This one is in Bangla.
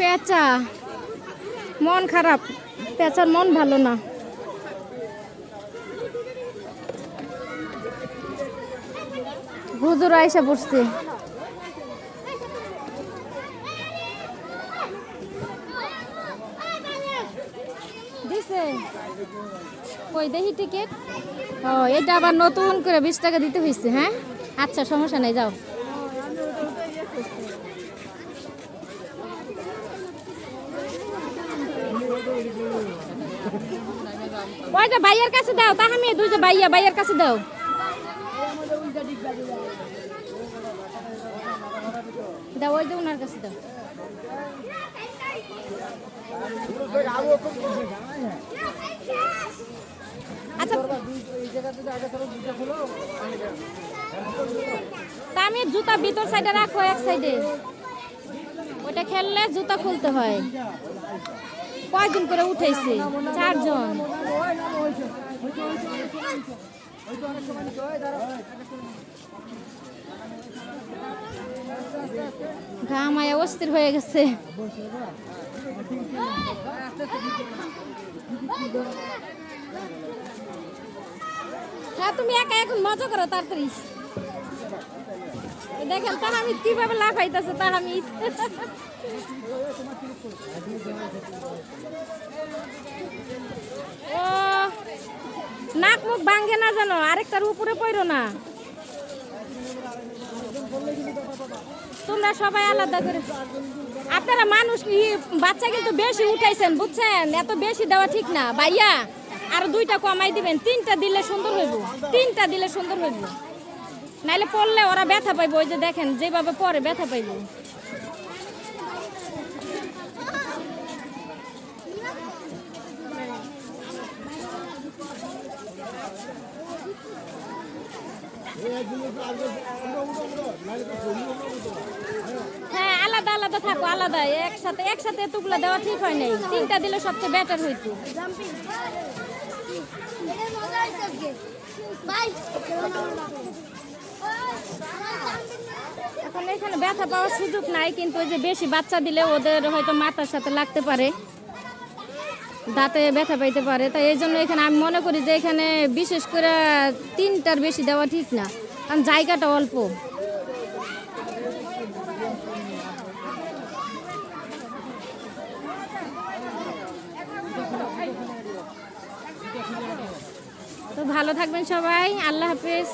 পেঁচা। মন খারাপ। পেঁচার মন ভালো না। হুজুর আইসা পড়ছে কই দেখি টিকিট? ও এটা আবার নতুন করে বিশ টাকা দিতে হয়েছে হ্যাঁ? আচ্ছা সমস্যা নাই, যাও। ওইটা ভাইয়ের কাছে দাও তাহামি দুইটা ভাইয়া, ভাইয়ের কাছে দাও। দাও, ওই যে ওনার কাছে দাও। আচ্ছা তা আমি জুতা ভিতর সাইডে রাখো এক সাইডে ওটা খেললে জুতা খুলতে হয়। কয়জন করে উঠেছে? চারজন। ঘামায় অস্থির হয়ে গেছে। হ্যাঁ তুমি একা এখন মজা করো তাড়াতাড়ি। দেখেন তার আমি কীভাবে লাফাইতেছে আমি ও, নাক মুখ ভাঙ্গে না জানো, আরেকটার উপরে পড়ো না। তোমরা সবাই আলাদা করে। আপনারা মানুষ বাচ্চা কিন্তু বেশি উঠাইছেন, বুঝছেন? এত বেশি দেওয়া ঠিক না। ভাইয়া, আর দুইটা কমাই দিবেন, তিনটা দিলে সুন্দর হইব, তিনটা দিলে সুন্দর হইব। নাইলে পড়লে ওরা ব্যথা পাইবো, ওই যে দেখেন, যেভাবে পরে ব্যথা পাইবো। হ্যাঁ আলাদা আলাদা থাকো, আলাদা। একসাথে একসাথে এতগুলো দেওয়া ঠিক হয় নাই। তিনটা দিলে সবচেয়ে বেটার হইতো। এখন এখানে ব্যথা পাওয়ার সুযোগ নাই, কিন্তু ওই যে বেশি বাচ্চা দিলে ওদের হয়তো মাথার সাথে লাগতে পারে, দাঁতে ব্যথা পাইতে পারে। তাই এই জন্য এখানে আমি মনে করি যে এখানে বিশেষ করে তিনটার বেশি দেওয়া ঠিক না, কারণ জায়গাটা অল্প। তো ভালো থাকবেন সবাই, আল্লাহ হাফেজ।